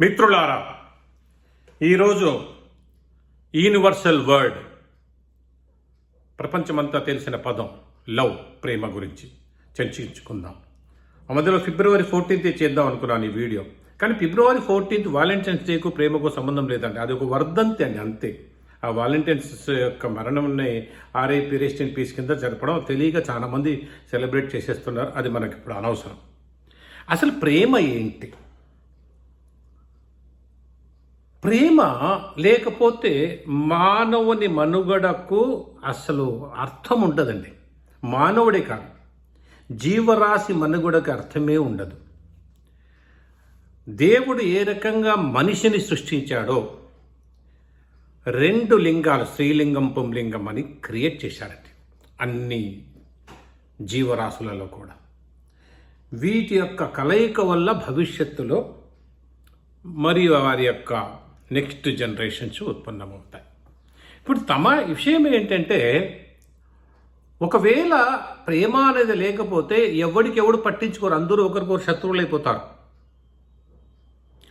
మిత్రులారా ఈరోజు universal word ప్రపంచమంతా తెలిసిన పదం లవ్ ప్రేమ గురించి చర్చించుకుందాం. ఆ మధ్యలో ఫిబ్రవరి ఫోర్టీన్త్ చేద్దాం అనుకున్నాను ఈ వీడియో. కానీ ఫిబ్రవరి ఫోర్టీన్త్ వాలంటైన్స్ డేకు ప్రేమకు సంబంధం లేదండి. అది ఒక వర్ధంతి అండి అంతే. ఆ వాలంటైన్స్ యొక్క మరణంని ఆర్ఐపి రెసిడెంట్ పీస్ కింద జరపడం తెలియక చాలామంది సెలబ్రేట్ చేసేస్తున్నారు. అది మనకి ఇప్పుడు అనవసరం. అసలు ప్రేమ ఏంటి? ప్రేమ లేకపోతే మానవుని మనుగడకు అసలు అర్థం ఉండదండి. మానవుడే కాదు. జీవరాశి మనుగడకు అర్థమే ఉండదు. దేవుడు ఏ రకంగా మనిషిని సృష్టించాడో రెండు లింగాలు స్త్రీలింగం పుంలింగం అని క్రియేట్ చేశాడండి. అన్ని జీవరాశులలో కూడా. వీటి యొక్క కలయిక వల్ల భవిష్యత్తులో మరియు వారి యొక్క నెక్స్ట్ జనరేషన్స్ ఉత్పన్నమవుతాయి. ఇప్పుడు తమ విషయం ఏంటంటే ఒకవేళ ప్రేమ అనేది లేకపోతే ఎవడికి ఎవడు పట్టించుకోరు అందరూ ఒకరికొకరు శత్రువులు అయిపోతారు.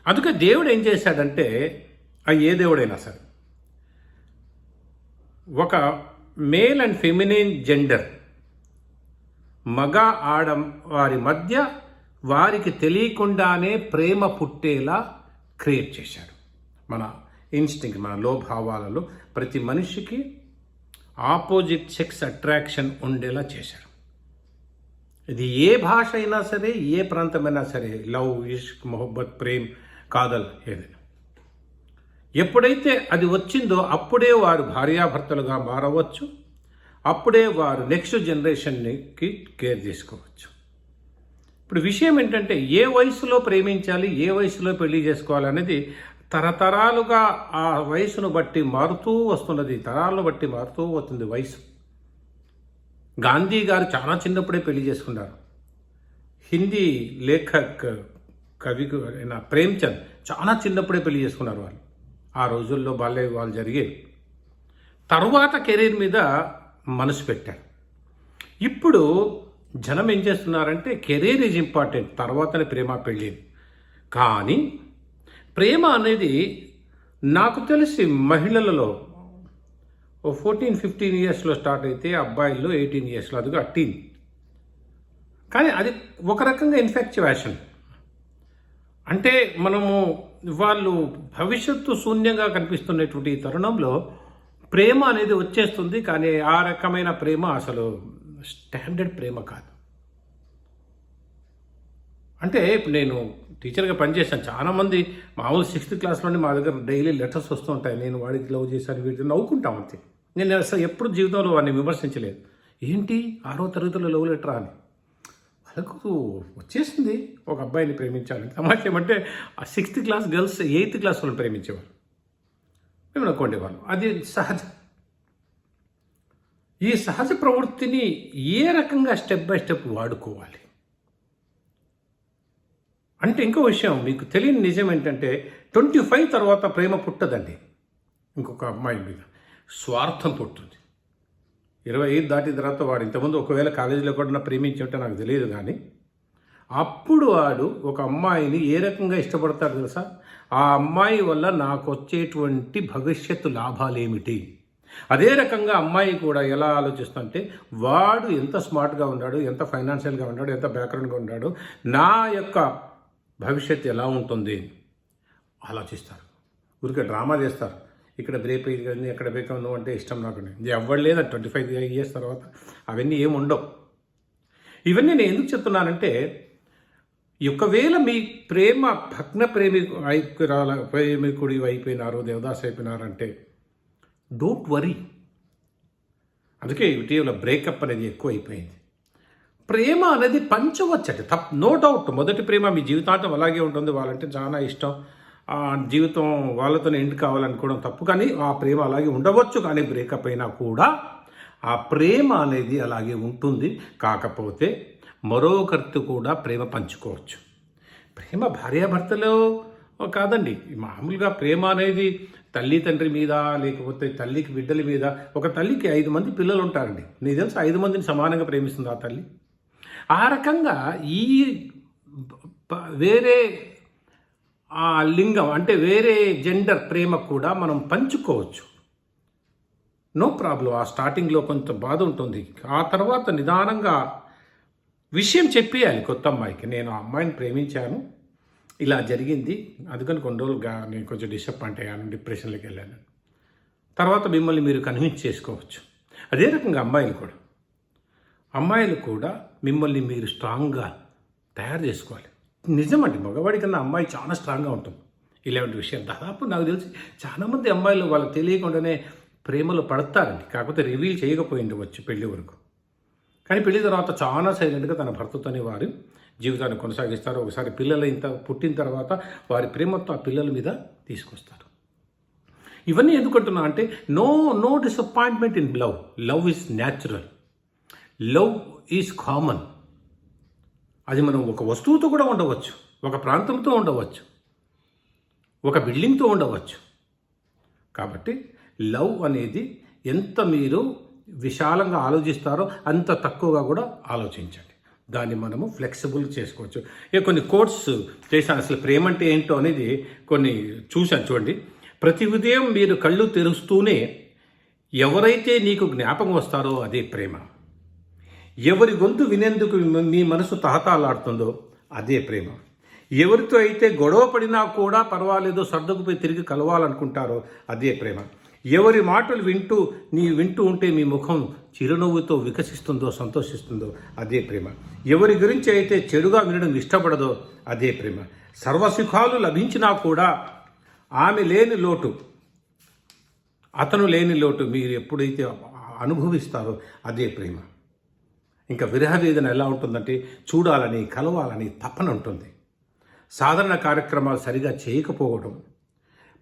అందుకే దేవుడు ఏం చేశాడంటే ఆ ఏ దేవుడైనా సరే ఒక మేల్ అండ్ ఫెమినిన్ జెండర్ మగ ఆడ వారి మధ్య వారికి తెలియకుండానే ప్రేమ పుట్టేలా క్రియేట్ చేశాడు. మన ఇన్స్టింక్ట్ మన లోభావాలలో ప్రతి మనిషికి ఆపోజిట్ సెక్స్ అట్రాక్షన్ ఉండేలా చేశారు. ఇది ఏ భాష అయినా సరే ఏ ప్రాంతమైనా సరే లవ్ ఇష్క్ మొహబ్బత్ ప్రేమ్ కాదల్ ఏది. ఎప్పుడైతే అది వచ్చిందో అప్పుడే వారు భార్యాభర్తలుగా మారవచ్చు. అప్పుడే వారు నెక్స్ట్ జనరేషన్కి కేర్ తీసుకోవచ్చు ఇప్పుడు విషయం ఏంటంటే ఏ వయసులో ప్రేమించాలి ఏ వయసులో పెళ్ళి చేసుకోవాలనేది తరతరాలుగా ఆ వయసును బట్టి మారుతూ వస్తున్నది తరాలను బట్టి మారుతూ వస్తుంది వయసు. గాంధీ గారు చాలా చిన్నప్పుడే పెళ్ళి చేసుకున్నారు. హిందీ లేఖక్ కవి అయిన ప్రేమ్చంద్ చాలా చిన్నప్పుడే పెళ్ళి చేసుకున్నారు వాళ్ళు. ఆ రోజుల్లో బాల్య వివాహాలు జరిగేవి తరువాత కెరీర్ మీద మనసు పెట్టారు. ఇప్పుడు జనం ఏం చేస్తున్నారంటే కెరీర్ ఈజ్ ఇంపార్టెంట్ తర్వాతనే ప్రేమ పెళ్ళి. కానీ ప్రేమ అనేది నాకు తెలిసి మహిళలలో ఓ ఫోర్టీన్ ఫిఫ్టీన్ ఇయర్స్లో స్టార్ట్ అయితే అబ్బాయిల్లో ఎయిటీన్ ఇయర్స్లో అదిగా టీన్. కానీ అది ఒక రకంగా ఇన్ఫెక్చువేషన్ అంటే మనము వాళ్ళు భవిష్యత్తు శూన్యంగా కనిపిస్తున్నటువంటి ఈ తరుణంలో ప్రేమ అనేది వచ్చేస్తుంది కానీ ఆ రకమైన ప్రేమ అసలు స్టాండర్డ్ ప్రేమ కాదు. అంటే ఇప్పుడు నేను టీచర్గా పనిచేశాను. చాలామంది మామూలు సిక్స్త్ క్లాస్లోనే మా దగ్గర డైలీ లెటర్స్ వస్తూ ఉంటాయి. నేను వాడికి లవ్ చేశాను వీటిని నవ్వుకుంటాం అంతే. నేను అసలు ఎప్పుడు జీవితంలో వాడిని విమర్శించలేదు. ఏంటి? ఆరో తరగతిలో లవ్ లెటర్ అని. వాళ్ళకు వచ్చేసింది. ఒక అబ్బాయిని ప్రేమించాలని. తమాష ఏమంటే ఆ sixth class girls eighth class వాళ్ళని ప్రేమించేవారు మేము అనుకోండి వాళ్ళు. అది సహజ. ఈ సహజ ప్రవృత్తిని ఏ రకంగా స్టెప్ బై స్టెప్ వాడుకోవాలి? అంటే ఇంకో విషయం మీకు తెలియని నిజం ఏంటంటే ట్వంటీ ఫైవ్ తర్వాత ప్రేమ పుట్టదండి. ఇంకొక అమ్మాయి మీద. స్వార్థం పుట్టుంది. ఇరవై ఐదు దాటిన తర్వాత వాడు ఇంతకుముందు ఒకవేళ కాలేజీలో కూడా ప్రేమించి ఉంటే నాకు తెలియదు కానీ అప్పుడు వాడు ఒక అమ్మాయిని ఏ రకంగా ఇష్టపడతాడు తెలుసా? ఆ అమ్మాయి వల్ల నాకు వచ్చేటువంటి భవిష్యత్తు లాభాలు ఏమిటి అదే రకంగా అమ్మాయి కూడా ఎలా ఆలోచిస్తుంటే వాడు ఎంత స్మార్ట్గా ఉన్నాడు ఎంత ఫైనాన్షియల్గా ఉన్నాడు ఎంత బ్యాక్గ్రౌండ్గా ఉన్నాడు నా యొక్క భవిష్యత్తు ఎలా ఉంటుంది? ఆలోచిస్తారు. ఊరికే డ్రామా చేస్తారు. ఇక్కడ బ్రేక్ అయింది కానీ ఎక్కడ బ్రేక్ ఉన్నావు అంటే ఇష్టం నాకు ఎవరు లేదా ట్వంటీ ఫైవ్ ఇయర్స్ తర్వాత అవన్నీ ఏమి ఉండవు. ఇవన్నీ నేను ఎందుకు చెప్తున్నానంటే ఒకవేళ మీ ప్రేమ భగ్న ప్రేమి ఐక్యురాల ప్రేమికుడి అయిపోయినారు దేవదాస్ అయిపోయినారంటే డోంట్ వరీ. అందుకే ఇటీవల బ్రేకప్ అనేది ఎక్కువ అయిపోయింది ప్రేమ అనేది పంచవచ్చట. తప్ నో డౌట్ మొదటి ప్రేమ మీ జీవితాంతం అలాగే ఉంటుంది. వాళ్ళంటే చాలా ఇష్టం. జీవితం వాళ్ళతోనే ఎండ్ కావాలనుకోవడం తప్పు. కానీ ఆ ప్రేమ అలాగే ఉండవచ్చు. కానీ బ్రేకప్ అయినా కూడా ఆ ప్రేమ అనేది అలాగే ఉంటుంది. కాకపోతే మరొకరితో కూడా ప్రేమ పంచుకోవచ్చు. ప్రేమ భార్యాభర్తలో కాదండి. మామూలుగా ప్రేమ అనేది తల్లి తండ్రి మీద లేకపోతే తల్లికి బిడ్డల మీద ఒక తల్లికి ఐదు మంది పిల్లలు ఉంటారండి నీకు తెలుసు? ఐదు మందిని సమానంగా ప్రేమిస్తుంది ఆ తల్లి. ఆ రకంగా ఈ వేరే ఆ లింగం అంటే వేరే జెండర్ ప్రేమ కూడా మనం పంచుకోవచ్చు. No problem. ఆ స్టార్టింగ్లో కొంత బాధ ఉంటుంది. ఆ తర్వాత నిదానంగా విషయం చెప్పేయాలి కొత్త అమ్మాయికి. నేను ఆ అమ్మాయిని ప్రేమించాను. ఇలా జరిగింది. అందుకని కొన్ని రోజులుగా నేను కొంచెం డిసప్పాయింట్ అయ్యాను డిప్రెషన్లోకి వెళ్ళాను. తర్వాత మిమ్మల్ని మీరు కన్విన్స్ చేసుకోవచ్చు. అదే రకంగా అమ్మాయిలు కూడా. అమ్మాయిలు కూడా మిమ్మల్ని మీరు స్ట్రాంగ్గా తయారు చేసుకోవాలి. నిజమండి మగవాడి కన్నా అమ్మాయి చాలా స్ట్రాంగ్గా ఉంటుంది. ఇలాంటి విషయం దాదాపు నాకు తెలిసి చాలామంది అమ్మాయిలు వాళ్ళకి తెలియకుండానే ప్రేమలో పడతారండి. కాకపోతే రివీల్ చేయకపోయింది వచ్చి పెళ్ళి వరకు. కానీ పెళ్ళి తర్వాత చాలా సైలెంట్గా తన భర్తతోనే వారు జీవితాన్ని కొనసాగిస్తారు. ఒకసారి పిల్లలు ఇంత పుట్టిన తర్వాత వారి ప్రేమతో ఆ పిల్లల మీద తీసుకొస్తారు. ఇవన్నీ ఎందుకంటున్నా అంటే no no disappointment in love love is natural love is common అది మనం ఒక వస్తువుతో కూడా ఉండవచ్చు ఒక ప్రాంతంతో ఉండవచ్చు ఒక బిల్డింగ్తో ఉండవచ్చు. కాబట్టి లవ్ అనేది ఎంత మీరు విశాలంగా ఆలోచిస్తారో అంత తక్కువగా కూడా ఆలోచించండి. దాన్ని మనము ఫ్లెక్సిబుల్ చేసుకోవచ్చు. ఇక కొన్ని కోర్స్ చేశాను అసలు ప్రేమ అంటే ఏంటో అనేది కొన్ని చూశాను చూడండి. ప్రతి ఉదయం మీరు కళ్ళు తెరుస్తూనే ఎవరైతే నీకు జ్ఞాపకం వస్తారో అదే ప్రేమ. ఎవరి గొంతు వినేందుకు మీ మనసు తహతాలాడుతుందో అదే ప్రేమ. ఎవరితో అయితే గొడవ పడినా కూడా పర్వాలేదు సర్దుకుపోయి తిరిగి కలవాలనుకుంటారో అదే ప్రేమ. ఎవరి మాటలు వింటూ నీ వింటూ ఉంటే మీ ముఖం చిరునవ్వుతో వికసిస్తుందో సంతోషిస్తుందో అదే ప్రేమ. ఎవరి గురించి అయితే చెడుగా వినడం ఇష్టపడదో అదే ప్రేమ. సర్వసుఖాలు లభించినా కూడా ఆమె లేని లోటు అతను లేని లోటు మీరు ఎప్పుడైతే అనుభవిస్తారో అదే ప్రేమ. ఇంకా విరహవేదన ఎలా ఉంటుందంటే చూడాలని కలవాలని తప్పన ఉంటుంది. సాధారణ కార్యక్రమాలు సరిగా చేయకపోవడం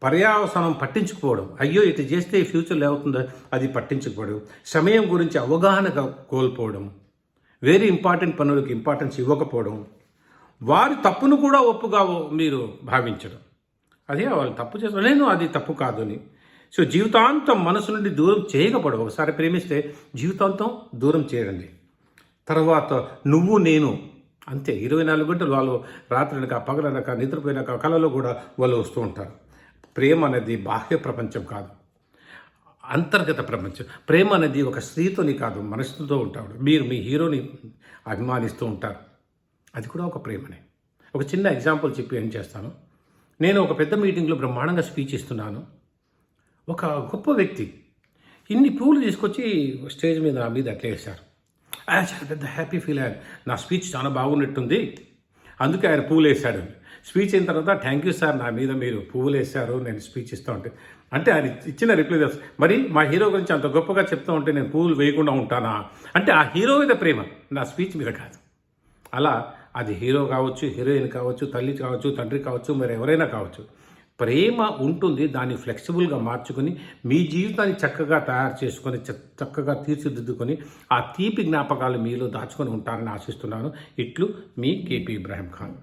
పర్యావసనం పట్టించుకోవడం అయ్యో ఇటు చేస్తే ఫ్యూచర్లో ఏమవుతుందో అది పట్టించుకోవడం సమయం గురించి అవగాహన కోల్పోవడం వెరీ ఇంపార్టెంట్ పనులకు ఇంపార్టెన్స్ ఇవ్వకపోవడం వారి తప్పును కూడా ఒప్పుగా మీరు భావించడం. అదే వాళ్ళు తప్పు చేస్తారు నేను అది తప్పు కాదు అని. సో జీవితాంతం మనసు నుండి దూరం చేయకపోవడం ఒకసారి ప్రేమిస్తే జీవితాంతం దూరం చేయండి. తర్వాత నువ్వు నేను. అంతే ఇరవై నాలుగు గంటలు వాళ్ళు రాత్రి పగలనక నిద్రపోయినాక కళలో కూడా వాళ్ళు వస్తూ ఉంటారు. ప్రేమ అనేది బాహ్య ప్రపంచం కాదు. అంతర్గత ప్రపంచం. ప్రేమ అనేది ఒక స్త్రీతోని కాదు మనసుతో ఉంటాడు. మీరు మీ హీరోని అభిమానిస్తూ ఉంటారు. అది కూడా ఒక ప్రేమనే. ఒక చిన్న ఎగ్జాంపుల్ చెప్పి ఏం చేస్తాను? నేను ఒక పెద్ద మీటింగ్లో బ్రహ్మాండంగా స్పీచ్ ఇస్తున్నాను. ఒక గొప్ప వ్యక్తి. ఇన్ని పూలు తీసుకొచ్చి స్టేజ్ మీద నా మీద అట్లేసారు చాలా పెద్ద హ్యాపీ ఫీల్ అయ్యాను నా స్పీచ్ చాలా బాగున్నట్టుంది. అందుకే ఆయన పువ్వులు వేశాడు స్పీచ్ అయిన తర్వాత థ్యాంక్ యూ సార్ నా మీద మీరు పువ్వులు వేశారు నేను స్పీచ్ ఇస్తూ ఉంటే అంటే ఆయన ఇచ్చిన రిప్లై తెలుసు. మరి మా హీరో గురించి అంత గొప్పగా చెప్తూ ఉంటే నేను పువ్వులు వేయకుండా ఉంటానా? అంటే ఆ హీరో మీద ప్రేమ నా స్పీచ్ మీద కాదు. అలా అది హీరో కావచ్చు హీరోయిన్ కావచ్చు తల్లి కావచ్చు తండ్రి కావచ్చు మరి ఎవరైనా కావచ్చు ప్రేమ ఉంటుంది దాన్ని ఫ్లెక్సిబుల్గా మార్చుకొని మీ జీవితాన్ని చక్కగా తయారు చేసుకొని చ- చక్కగా తీర్చిదిద్దుకొని ఆ తీపి జ్ఞాపకాలు మీలో దాచుకొని ఉంటారని ఆశిస్తున్నాను. ఇట్లు మీ కేపీ ఇబ్రాహిం ఖాన్.